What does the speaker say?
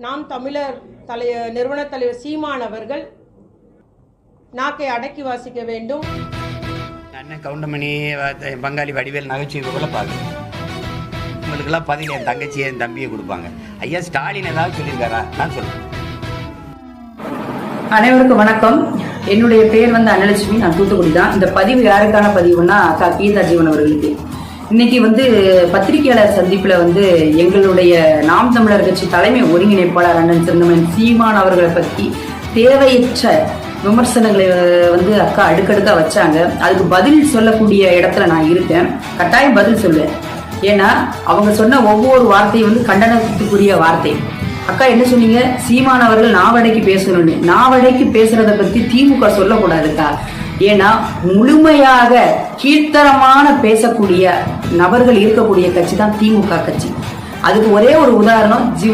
நாம் தமிழர் தலைய நிறுவன தலைவர் சீமான் அவர்கள் நாக்கை அடக்கி வாசிக்க வேண்டும். அண்ணன் கவுண்டமணி பங்காளி வடிவேல் நகைச்சுவை கூட பார்க்குறேன் உங்களுக்கெல்லாம் பதில் என் தங்கச்சியை என் தம்பியை கொடுப்பாங்க. ஐயா ஸ்டாலின் ஏதாவது சொல்லியிருக்காரா? நான் சொல்றேன். அனைவருக்கும் வணக்கம். என்னுடைய பெயர் வந்து அன்னலட்சுமி நான் தூத்துக்குடி தான். இந்த பதிவு யாருக்கான பதிவுனா அக்கா கீதா ஜீவன் அவர்களுக்கு. இன்னைக்கு வந்து பத்திரிகையாளர் சந்திப்புல வந்து எங்களுடைய நாம் தமிழர் கட்சி தலைமை ஒருங்கிணைப்பாளர் அண்ணன் சிறந்தமன் சீமான் அவர்களை பத்தி தேவையற்ற விமர்சனங்களை வந்து அக்கா அடுக்கடுக்கா வச்சாங்க. அதுக்கு பதில் சொல்லக்கூடிய இடத்துல நான் இருக்கேன். கட்டாயம் பதில் சொல்லுவேன். ஏன்னா அவங்க சொன்ன ஒவ்வொரு வார்த்தையும் வந்து கண்டனத்துக்குரிய வார்த்தை. அக்கா என்ன சொன்னீங்க? சீமான் அவர்கள் நாவடைக்கு பேசணும்னு. நாவடைக்கு பேசுறத பத்தி திமுக சொல்லக்கூடாதுக்கா? ஏன்னா முழுமையாக கீழ்த்தரமான பேசக்கூடிய நபர்கள் இருக்கக்கூடிய கட்சி தான் திமுக கட்சி. அதுக்கு ஒரே ஒரு உதாரணம் ஜிவா